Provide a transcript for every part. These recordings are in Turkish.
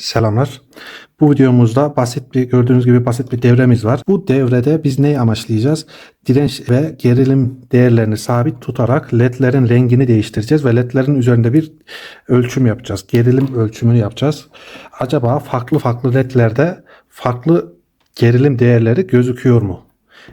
Selamlar. Bu videomuzda basit bir gördüğünüz gibi basit bir devremiz var. Bu devrede biz neyi amaçlayacağız? Direnç ve gerilim değerlerini sabit tutarak ledlerin rengini değiştireceğiz ve ledlerin üzerinde bir ölçüm yapacağız. Gerilim ölçümünü yapacağız. Acaba farklı farklı ledlerde farklı gerilim değerleri gözüküyor mu?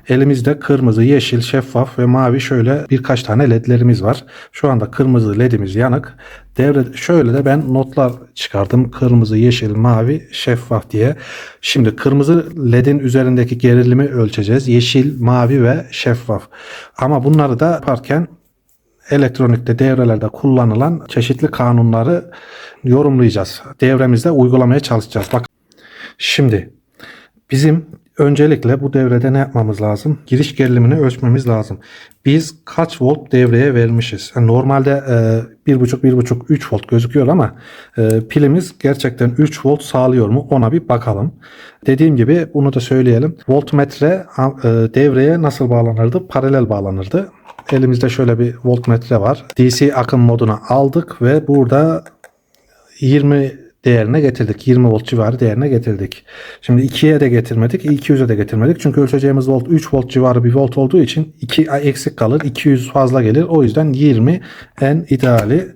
Elimizde kırmızı, yeşil, şeffaf ve mavi şöyle birkaç tane ledlerimiz var. Şu anda kırmızı ledimiz yanık. Devre şöyle de ben notlar çıkardım. Kırmızı, yeşil, mavi, şeffaf diye. Şimdi kırmızı ledin üzerindeki gerilimi ölçeceğiz. Yeşil, mavi ve şeffaf. Ama bunları da yaparken elektronikte devrelerde kullanılan çeşitli kanunları yorumlayacağız. Devremizde uygulamaya çalışacağız. Bak Şimdi bizim öncelikle bu devrede ne yapmamız lazım? Giriş gerilimini ölçmemiz lazım. Biz kaç volt devreye vermişiz? Yani normalde e, 1.5 1.5 3 volt gözüküyor ama e, pilimiz gerçekten 3 volt sağlıyor mu? Ona bir bakalım. Dediğim gibi bunu da söyleyelim. Voltmetre e, devreye nasıl bağlanırdı? Paralel bağlanırdı. Elimizde şöyle bir voltmetre var. DC akım moduna aldık ve burada 20 değerine getirdik. 20 volt civarı değerine getirdik. Şimdi 2'ye de getirmedik. 200'e de getirmedik. Çünkü ölçeceğimiz volt 3 volt civarı bir volt olduğu için 2 eksik kalır. 200 fazla gelir. O yüzden 20 en ideali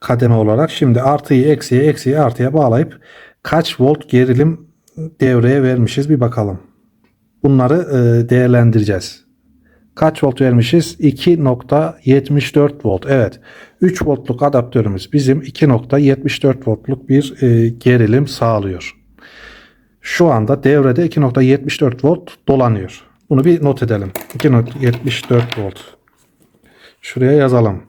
kademe olarak. Şimdi artıyı eksiye eksiyi artıya bağlayıp kaç volt gerilim devreye vermişiz bir bakalım. Bunları e, değerlendireceğiz. Kaç volt vermişiz? 2.74 volt. Evet. 3 voltluk adaptörümüz bizim 2.74 voltluk bir e, gerilim sağlıyor. Şu anda devrede 2.74 volt dolanıyor. Bunu bir not edelim. 2.74 volt. Şuraya yazalım.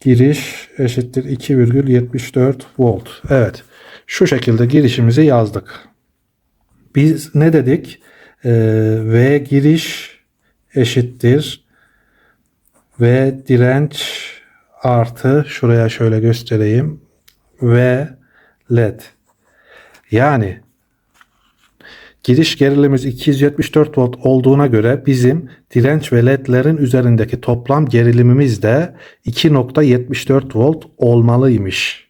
Giriş eşittir 2,74 volt. Evet. Şu şekilde girişimizi yazdık. Biz ne dedik? Ee, V giriş eşittir V direnç artı şuraya şöyle göstereyim V led. Yani giriş gerilimimiz 274 volt olduğuna göre bizim direnç ve ledlerin üzerindeki toplam gerilimimiz de 2.74 volt olmalıymış.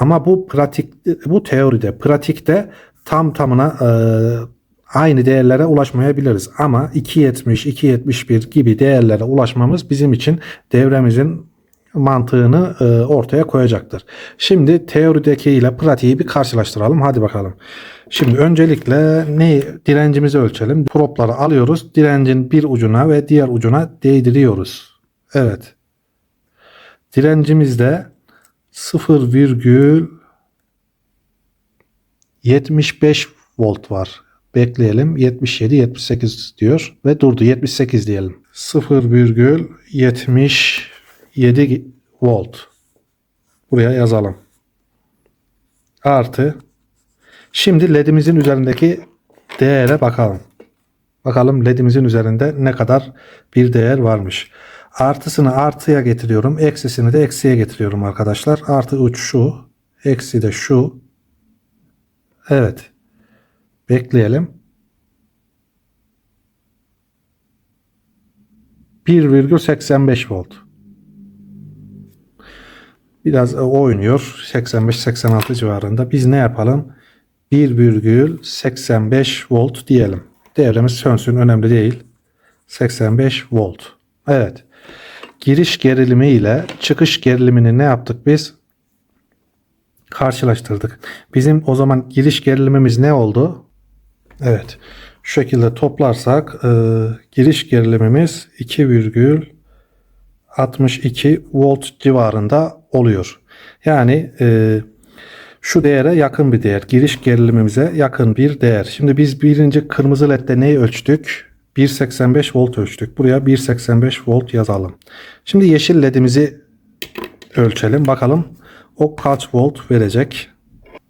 Ama bu pratik bu teoride pratikte tam tamına e, aynı değerlere ulaşmayabiliriz. Ama 2.70, 2.71 gibi değerlere ulaşmamız bizim için devremizin mantığını e, ortaya koyacaktır. Şimdi teorideki ile pratiği bir karşılaştıralım. Hadi bakalım. Şimdi öncelikle ne direncimizi ölçelim. Propları alıyoruz. Direncin bir ucuna ve diğer ucuna değdiriyoruz. Evet. Direncimizde 0,75 volt var. Bekleyelim. 77 78 diyor ve durdu. 78 diyelim. 0,77 volt. Buraya yazalım. Artı. Şimdi ledimizin üzerindeki değere bakalım. Bakalım ledimizin üzerinde ne kadar bir değer varmış. Artısını artıya getiriyorum. Eksisini de eksiye getiriyorum arkadaşlar. Artı uç şu. Eksi de şu. Evet. Bekleyelim. 1,85 volt. Biraz oynuyor. 85-86 civarında. Biz ne yapalım? 1,85 volt diyelim. Devremiz sönsün önemli değil. 85 volt. Evet. Giriş gerilimi ile çıkış gerilimini ne yaptık biz? Karşılaştırdık. Bizim o zaman giriş gerilimimiz ne oldu? Evet. Şu şekilde toplarsak e, giriş gerilimimiz 2,62 volt civarında oluyor. Yani e, şu değere yakın bir değer. Giriş gerilimimize yakın bir değer. Şimdi biz birinci kırmızı ledde neyi ölçtük? 1.85 volt ölçtük. Buraya 1.85 volt yazalım. Şimdi yeşil ledimizi ölçelim. Bakalım o kaç volt verecek.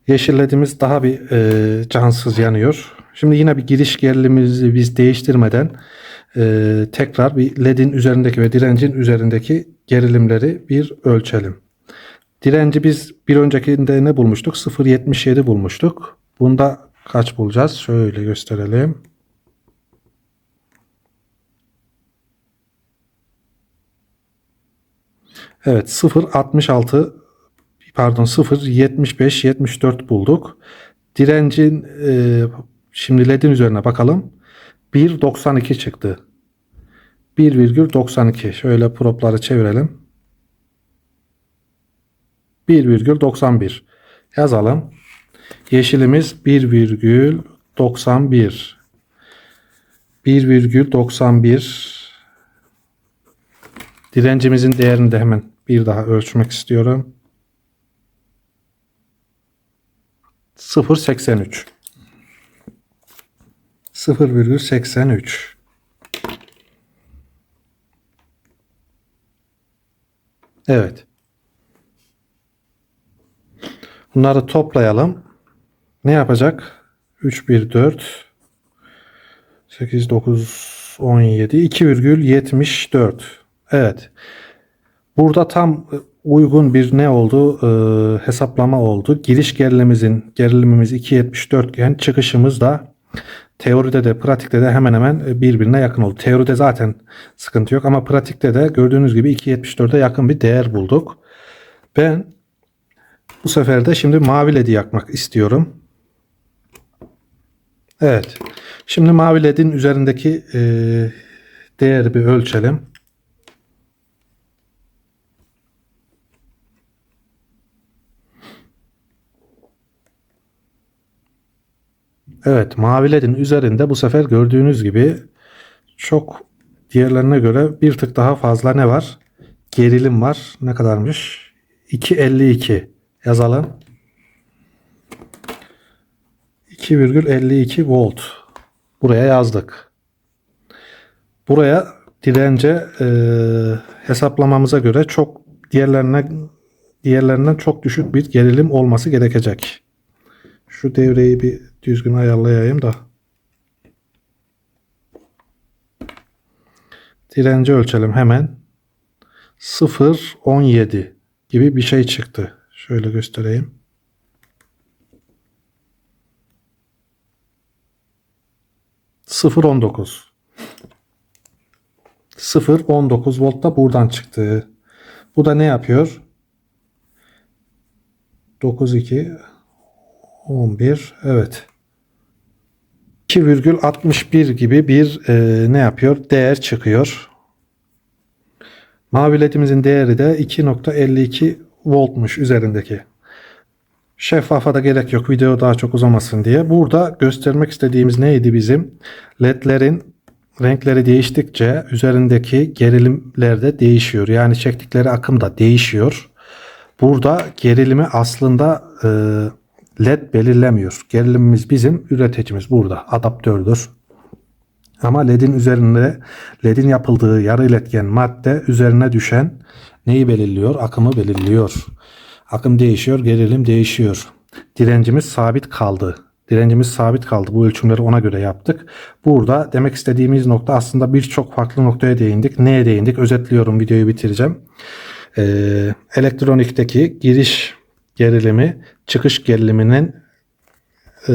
Yeşil ledimiz daha bir e, cansız yanıyor. Şimdi yine bir giriş gerilimimizi biz değiştirmeden e, tekrar bir ledin üzerindeki ve direncin üzerindeki gerilimleri bir ölçelim. Direnci biz bir öncekinde ne bulmuştuk? 0.77 bulmuştuk. Bunda kaç bulacağız? Şöyle gösterelim. Evet 0.66 pardon 0.75-74 bulduk. Direncin e, şimdi ledin üzerine bakalım. 1.92 çıktı. 1,92 şöyle propları çevirelim. 1,91 yazalım. Yeşilimiz 1,91 1,91 Direncimizin değerini de hemen bir daha ölçmek istiyorum. 0.83 0,83 Evet. Bunları toplayalım. Ne yapacak? 3, 1, 4 8, 9, 17 2,74 Evet. Burada tam uygun bir ne oldu? Ee, hesaplama oldu. Giriş gerilimimizin gerilimimiz 2.74 iken çıkışımız da teoride de pratikte de hemen hemen birbirine yakın oldu. Teoride zaten sıkıntı yok ama pratikte de gördüğünüz gibi 2.74'e yakın bir değer bulduk. Ben bu sefer de şimdi mavi ledi yakmak istiyorum. Evet. Şimdi mavi ledin üzerindeki e, değeri bir ölçelim. Evet mavi ledin üzerinde bu sefer gördüğünüz gibi çok diğerlerine göre bir tık daha fazla ne var? Gerilim var. Ne kadarmış? 2.52 yazalım. 2,52 volt. Buraya yazdık. Buraya dirence e, hesaplamamıza göre çok diğerlerine diğerlerinden çok düşük bir gerilim olması gerekecek. Şu devreyi bir düzgün ayarlayayım da. Direnci ölçelim hemen. 0.17 gibi bir şey çıktı. Şöyle göstereyim. 0.19 0.19 volt da buradan çıktı. Bu da ne yapıyor? 9.2 11 evet 2,61 gibi bir e, ne yapıyor? Değer çıkıyor. Mavi ledimizin değeri de 2.52 voltmuş üzerindeki. Şeffafa da gerek yok video daha çok uzamasın diye. Burada göstermek istediğimiz neydi bizim? LED'lerin renkleri değiştikçe üzerindeki gerilimler de değişiyor. Yani çektikleri akım da değişiyor. Burada gerilimi aslında e, LED belirlemiyor. Gerilimimiz bizim üreticimiz burada adaptördür. Ama LED'in üzerinde LED'in yapıldığı yarı iletken madde üzerine düşen neyi belirliyor? Akımı belirliyor. Akım değişiyor, gerilim değişiyor. Direncimiz sabit kaldı. Direncimiz sabit kaldı. Bu ölçümleri ona göre yaptık. Burada demek istediğimiz nokta aslında birçok farklı noktaya değindik. Neye değindik? Özetliyorum videoyu bitireceğim. Ee, elektronikteki giriş gerilimi çıkış geriliminin e,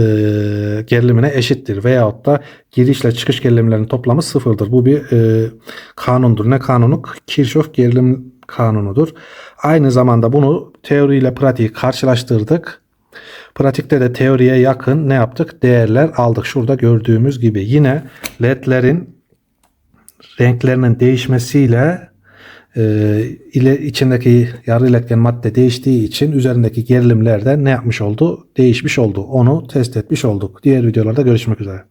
gerilimine eşittir. Veyahut da girişle çıkış gerilimlerinin toplamı sıfırdır. Bu bir e, kanundur. Ne kanunu? Kirchhoff gerilim kanunudur. Aynı zamanda bunu teoriyle pratiği karşılaştırdık. Pratikte de teoriye yakın ne yaptık? Değerler aldık. Şurada gördüğümüz gibi yine ledlerin renklerinin değişmesiyle e, ile içindeki yarı iletken madde değiştiği için üzerindeki gerilimler de ne yapmış oldu? Değişmiş oldu. Onu test etmiş olduk. Diğer videolarda görüşmek üzere.